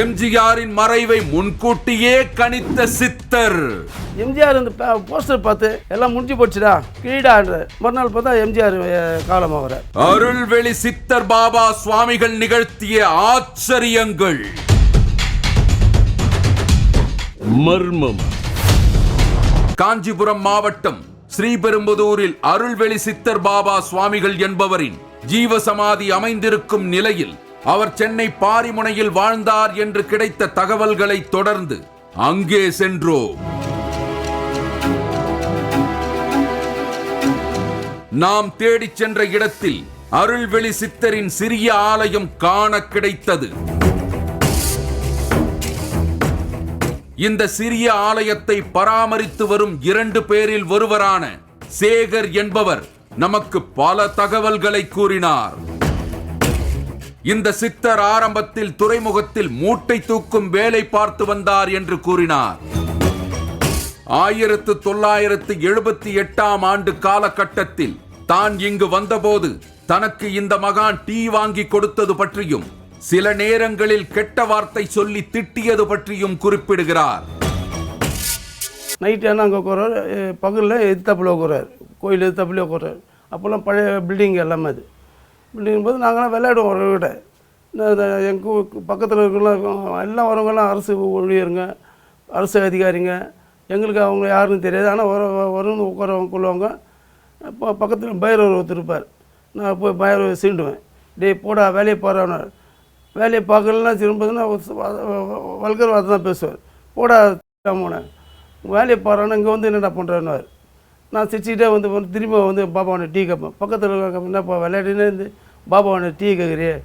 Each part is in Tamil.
எம்ஜிஆரின் மறைவை முன்கூட்டியே கணித்த சித்தர். எம்ஜிஆர் இந்த போஸ்டர் பார்த்து எல்லாம் முடிஞ்சு போச்சுடா கிரீடான்ற மறுநாள் பார்த்தா எம்ஜிஆர் காலமாகிறார் அருள்வெளி சித்தர் பாபா சுவாமிகள் நிகழ்த்திய ஆச்சரியங்கள். மர்மம். காஞ்சிபுரம் மாவட்டம் ஸ்ரீபெரும்புதூரில் அருள்வெளி சித்தர் பாபா சுவாமிகள் என்பவரின் ஜீவசமாதி அமைந்திருக்கும் நிலையில் அவர் சென்னை பாரிமுனையில் வாழ்ந்தார் என்று கிடைத்த தகவல்களை தொடர்ந்து அங்கே சென்றோம். நாம் தேடிச் சென்ற இடத்தில் அருள்வெளி சித்தரின் சிறிய ஆலயம் காண கிடைத்தது. இந்த சிறிய ஆலயத்தை பராமரித்து வரும் இரண்டு பேரில் ஒருவரான சேகர் என்பவர் நமக்கு பல தகவல்களை கூறினார். இந்த சித்தர் ஆரம்பத்தில் துறைமுகத்தில் மூட்டை தூக்கும் வேலை பார்த்து வந்தார் என்று கூறினார். ஆயிரத்து தொள்ளாயிரத்து எழுபத்தி எட்டாம் ஆண்டு காலகட்டத்தில் தான் இங்கு வந்தபோது தனக்கு இந்த மகான் டீ வாங்கி கொடுத்தது பற்றியும் சில நேரங்களில் கெட்ட வார்த்தை சொல்லி திட்டியது பற்றியும் குறிப்பிடுகிறார். நைட் என்ன அங்கே உட்காராரு பகலில் எதிர்த்தப்பில் உட்காராரு கோயில் எதிர்த்தாப்புல உட்காராரு அப்போல்லாம் பழைய பில்டிங் எல்லாமே அது. அப்படிங்கும்போது போது நாங்களாம் விளையாடுவோம் ஒரு விட. எங்கள் பக்கத்தில் இருக்கிறவங்களாம் எல்லாம் வரவங்கெல்லாம் அரசு ஊழியருங்க அரசு அதிகாரிங்க. எங்களுக்கு அவங்க யாருன்னு தெரியாது. ஆனால் வர வரும்னு உட்காரவங்க கொள்வாங்க. இப்போ பக்கத்தில் பைரவர் ஒருத்தர் இருப்பார். நான் போய் பைரவர் சீண்டுவேன். டேய் போடா வேலையை போகிறான்னு வேலையை பார்க்கலன்னா திரும்பதுன்னா வல்கர் வார்த்தை தான் பேசுவார். போடா போன. வேலையை பாருன்னா இங்கே வந்து என்னடா பண்ணுறான்னு நான் சிரிச்சுக்கிட்டே வந்து திரும்ப வந்து பாப்பாவோட டீ கப்பேன். பக்கத்தில் இருக்க என்னப்பா விளையாடினே இருந்து பாபாவனை டீ சொல்கிறேன்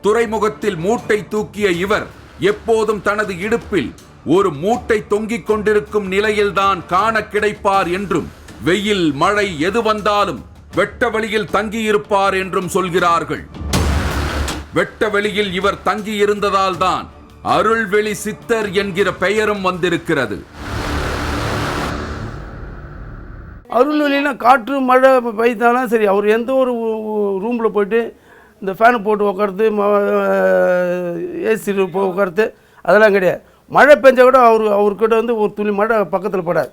துறைமுகத்தில் மூட்டை தூக்கிய இவர் எப்போதும் தனது இடுப்பில் ஒரு மூட்டை தொங்கிக் கொண்டிருக்கும் நிலையில்தான் காண கிடைப்பார் என்றும் வெயில் மழை எது வந்தாலும் வெட்ட வெளியில் தங்கியிருப்பார் என்றும் சொல்கிறார்கள். வெட்ட வெளியில் இவர் தங்கியிருந்ததால் தான் அருள்வெளி சித்தர் என்கிற பெயரும் வந்திருக்கிறது. அருள்வெளினா காற்று மழை பெய்தாலும் சரி அவர் எந்த ஒரு ரூமில் போயிட்டு இந்த ஃபேனு போட்டு உட்காருது ஏசி போய் உட்காருது அதெல்லாம் கிடையாது. மழை பெஞ்சா கூட அவர் அவர்கிட்ட வந்து ஒரு துளி மழை பக்கத்தில் படாது.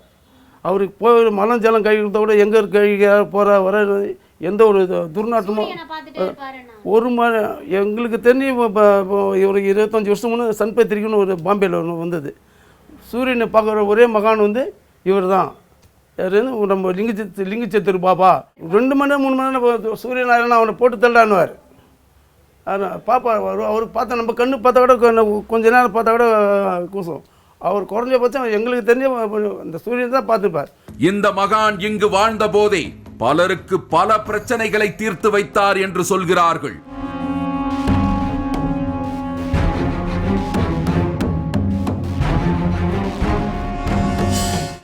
அவருக்கு போய் மலம் ஜலம் கழிக்கிறத கூட எங்கே கழிக்கிறார் போகிற வர எந்த ஒரு துர்நாற்றமும் ஒரு மணி எங்களுக்கு தெரிஞ்சு ஒரு இருபத்தஞ்சி வருஷம் முன்னே சன் பத்திரிக்கைன்னு ஒரு பாம்பேயில் ஒன்று வந்தது. சூரியனை பார்க்குற ஒரே மகான் வந்து இவர் தான் யாருன்னு நம்ம லிங்கச்சத்து லிங்கச்சத்திரு பாப்பா. ரெண்டு மணி நேரம் மூணு மணி நேரம் சூரியன் சூரிய அவனை போட்டு தள்ளான்னுவார். பாப்பா அவர் அவர் பார்த்தா நம்ம கண்ணு பார்த்தா கூட கொஞ்ச நேரம் பார்த்தா கூட கூசும். அவர் குறைஞ்சபட்சம் எங்களுக்கு தெரிஞ்ச அந்த சூரியன் தான் பார்த்துப்பார். இந்த மகான் இங்கு வாழ்ந்த போதே பலருக்கு பல பிரச்சனைகளை தீர்த்து வைத்தார் என்று சொல்கிறார்கள்.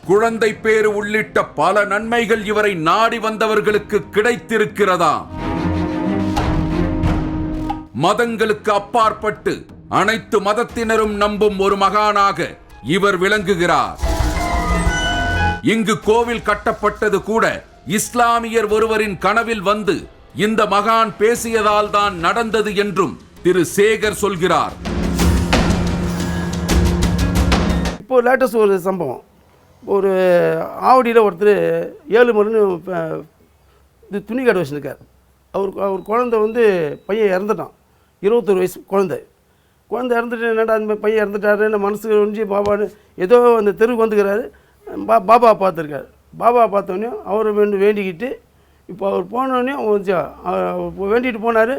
குழந்தை பேறு உள்ளிட்ட பல நன்மைகள் இவரை நாடி வந்தவர்களுக்கு கிடைத்திருக்கிறதா? மதங்களுக்கு அப்பாற்பட்டு அனைத்து மதத்தினரும் நம்பும் ஒரு மகானாக இவர் விளங்குகிறார். இங்கு கோவில் கட்டப்பட்டது கூட இஸ்லாமியர் ஒருவரின் கனவில் வந்து இந்த மகான் பேசியதால் தான் நடந்தது என்றும் திரு சேகர் சொல்கிறார். இப்போ லேட்டஸ்ட் ஒரு சம்பவம். ஒரு ஆவடியில் ஒருத்தர் ஏழு மணின்னு இது துணி கடை வச்சுருக்கார். அவர் அவர் குழந்தை வந்து பையன் இறந்துட்டான். இருபத்தொரு வயசு குழந்தை. குழந்தை இறந்துட்டு என்னடா அந்த மாதிரி பையன் இறந்துட்டாருன்னு மனசு ஒழிஞ்சு பாபான்னு ஏதோ அந்த தெருவுக்கு வந்துக்கிறாரு. பா பாபா பார்த்துருக்காரு. பாபா பார்த்தோன்னே அவரை வேண்டு வேண்டிக்கிட்டு இப்போ அவர் போனோடனே கொஞ்சம் அவர் போனார்.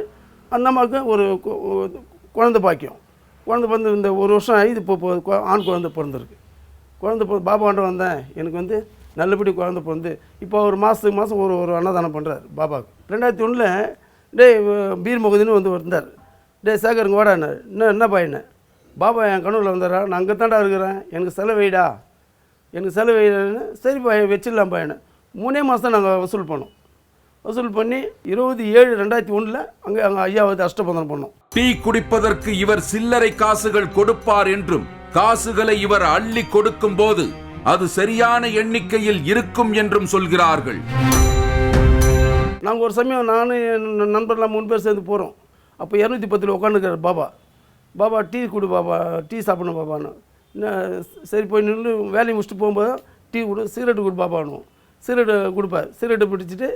அந்த அம்மாவுக்கு ஒரு குழந்த குழந்தை பாக்கியம். குழந்தை பிறந்து இந்த ஒரு வருஷம் ஆகி இப்போ இப்போ ஆண் குழந்தை பிறந்திருக்கு. குழந்தை பிற பாபாண்ட வந்தேன். எனக்கு வந்து நல்லபடி குழந்தை பிறந்து இப்போ ஒரு மாதத்துக்கு மாதம் ஒரு ஒரு அன்னதானம் பண்ணுறாரு பாபாவுக்கு. ரெண்டாயிரத்தி ஒன்றில் டேய் பீர் முகதின்னு வந்து வந்தார். டேய் சேகருங்க வாடாண்ணே என்ன என்ன பையனை பாபா என் கனவுல வந்தாரா? நான் அங்கே தாண்டா இருக்கிறேன். எனக்கு செலவைடா எனக்கு செலவைடன்னு சரி பையன் வச்சிடலாம் பையனை மூணே மாதம் தான் நாங்கள் வசூல் பண்ணோம். வசூல் பண்ணி இருபது ஏழு ரெண்டாயிரத்தி ஒன்றில் அங்கே அங்கே ஐயாவது வந்து அஷ்டபந்தனம் பண்ணோம். டீ குடிப்பதற்கு இவர் சில்லறை காசுகள் கொடுப்பார் என்றும் காசுகளை இவர் அள்ளி கொடுக்கும் போது அது சரியான எண்ணிக்கையில் இருக்கும் என்றும் சொல்கிறார்கள். நாங்கள் ஒரு சமயம் நானும் என் நண்பர்லாம் மூணு பேர் சேர்ந்து போகிறோம் அப்போ இரநூத்தி பத்தில் உட்காந்துருக்கார் பாபா. பாபா டீ கொடு பாபா டீ சாப்பிடணும் பாபான்னு. சரி போய் நின்று வேலையை முடிச்சுட்டு போகும்போது டீ கொடு சிகரெட்டு கொடு பாபானுவோம் சிகரெட்டு கொடுப்பார். சிகரெட்டு பிடிச்சிட்டு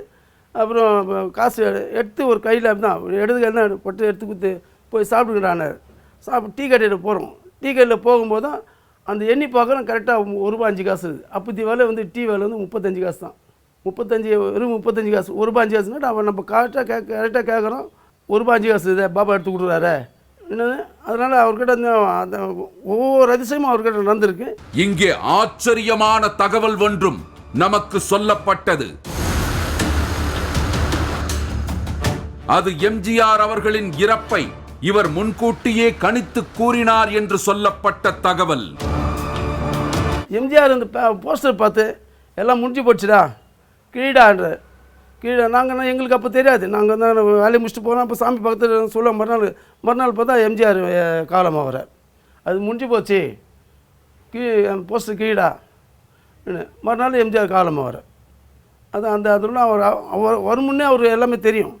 அப்புறம் காசு எடுத்து ஒரு கையில் தான் இடது கையில் தான் பட்டு எடுத்து கொடுத்து போய் சாப்பிட்டுக்கிறானார் சாப்பிட்டு டீ கடையில் போகிறோம் டீ கடையில் போகும்போது தான் அந்த எண்ணி பார்க்குறோம் கரெக்டாக ஒரு ரூபா அஞ்சு காசு. இருக்குது தி வேலை வந்து டீ வேலை வந்து முப்பத்தஞ்சு காசு தான். முப்பத்தஞ்சு வெறும் முப்பத்தஞ்சு காசு. ஒரு ரூபா அஞ்சு காசுனா அவன் நம்ம கரெக்டாக கே கரெக்டாக கேட்குறோம். ஒரு ரூபா அஞ்சு காசு இதை பாபா எடுத்து கொடுக்குறாரு. என்னது? அதனால் அவர்கிட்ட அந்த ஒவ்வொரு அதிசயமும் அவர்கிட்ட நடந்திருக்கு. இங்கே ஆச்சரியமான தகவல் ஒன்றும் நமக்கு சொல்லப்பட்டது. அது எம்ஜிஆர் அவர்களின் இறப்பை இவர் முன்கூட்டியே கணித்து கூறினார் என்று சொல்லப்பட்ட தகவல். எம்ஜிஆர் இந்த போஸ்டர் பார்த்து எல்லாம் முடிஞ்சு போச்சுடா கீழான்ற கீழே நாங்கள் எங்களுக்கு அப்போ தெரியாது. நாங்கள் தான் வேலையை முடிச்சுட்டு போனோம் அப்போ சாமி பக்கத்தில் சொல்ல மறுநாள் மறுநாள் பார்த்தா எம்ஜிஆர் காலம் அவர். அது முடிஞ்சு போச்சு. கீ போஸ்டர் கீழா மறுநாள் எம்ஜிஆர் காலம் அவர். அது அந்த அதெல்லாம் அவர் அவர் வரும் முன்னே அவர் எல்லாமே தெரியும்.